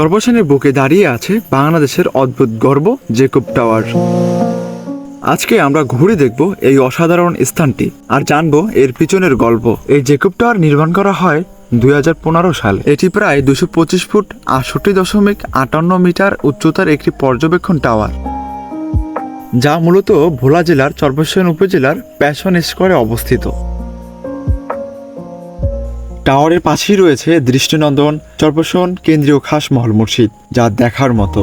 চরবসানের বুকে দাঁড়িয়ে আছে বাংলাদেশের অদ্ভুত গর্ব জেকব টাওয়ার। আজকে আমরা ঘুরে দেখব এই অসাধারণ স্থানটি আর জানব এর পিছনের গল্প। এই জেকব টাওয়ার নির্মাণ করা হয় দুই সালে। এটি প্রায় দুশো পঁচিশ ফুট আটষট্টি দশমিক আটান্ন মিটার উচ্চতার একটি পর্যবেক্ষণ টাওয়ার, যা মূলত ভোলা জেলার চরবসান উপজেলার প্যাশন স্কোয়ারে অবস্থিত। টাওয়ারের পাশেই রয়েছে দৃষ্টিনন্দন চরপেশন কেন্দ্রীয় খাসমহল মসজিদ, যা দেখার মতো।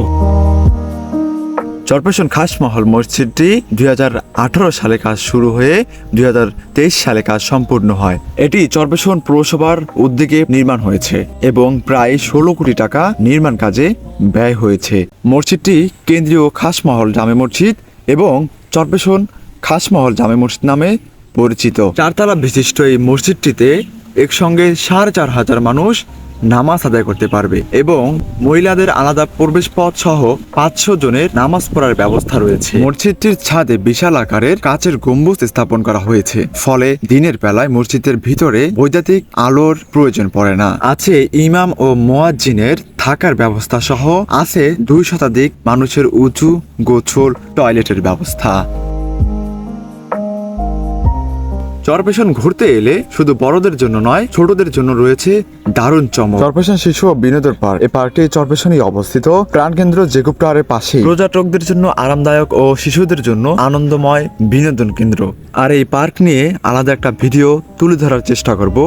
চরপেশন খাসমহল মসজিদটি দুই হাজার আঠারো সালে কাজ শুরু হয়ে দুই হাজার তেইশ সালে কাজ সম্পূর্ণ হয়। এটি চরপেশন পৌরসভার উদ্যোগে নির্মাণ হয়েছে এবং প্রায় ষোলো কোটি টাকা নির্মাণ কাজে ব্যয় হয়েছে। মসজিদটি কেন্দ্রীয় খাসমহল জামে মসজিদ এবং চরপেশন খাসমহল জামে মসজিদ নামে পরিচিত। চারতলা বিশিষ্ট এই মসজিদটিতে একসঙ্গে সাড়ে চার হাজার মানুষ নামাজ আদায় করতে পারবে এবং মহিলাদের আলাদা প্রবেশ পথ সহ পাঁচশো জনের নামাজ পড়ার ব্যবস্থা রয়েছে। মসজিদটির ছাদে বিশাল আকারের কাচের গম্বুজ স্থাপন করা হয়েছে। ফলে দিনের বেলায় মসজিদের ভিতরে বৈদ্যুতিক আলোর প্রয়োজন পড়ে না। আছে ইমাম ও মোয়াজ্জিনের থাকার ব্যবস্থা সহ আছে দুই শতাধিক মানুষের উঁচু গোছল টয়লেটের ব্যবস্থা। চরপেশন ঘুরতে এলে শুধু বড়দের জন্য নয় ছোটদের জন্য রয়েছে দারুণ চমক। চরপেশন শিশু ও বিনোদন পার্ক। এই পার্কটি চরপেশনই অবস্থিত। প্রাণকেন্দ্র জেকুব টাওয়ারের পাশে পর্যটকদের জন্য আরামদায়ক ও শিশুদের জন্য আনন্দময় বিনোদন কেন্দ্র। আর এই পার্ক নিয়ে আলাদা একটা ভিডিও তুলে ধরার চেষ্টা করব।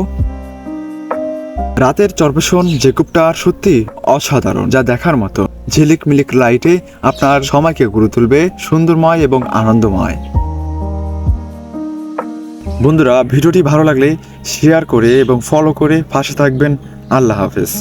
রাতের চরপেশন জেকুব টাওয়ার সত্যি অসাধারণ যা দেখার মতো। ঝিলিক মিলিক লাইটে আপনার সময়কে গড়ে তুলবে সুন্দরময় এবং আনন্দময়। বন্ধুরা ভিডিওটি ভালো লাগলে শেয়ার করে এবং ফলো করে পাশে থাকবেন। আল্লাহ হাফেজ।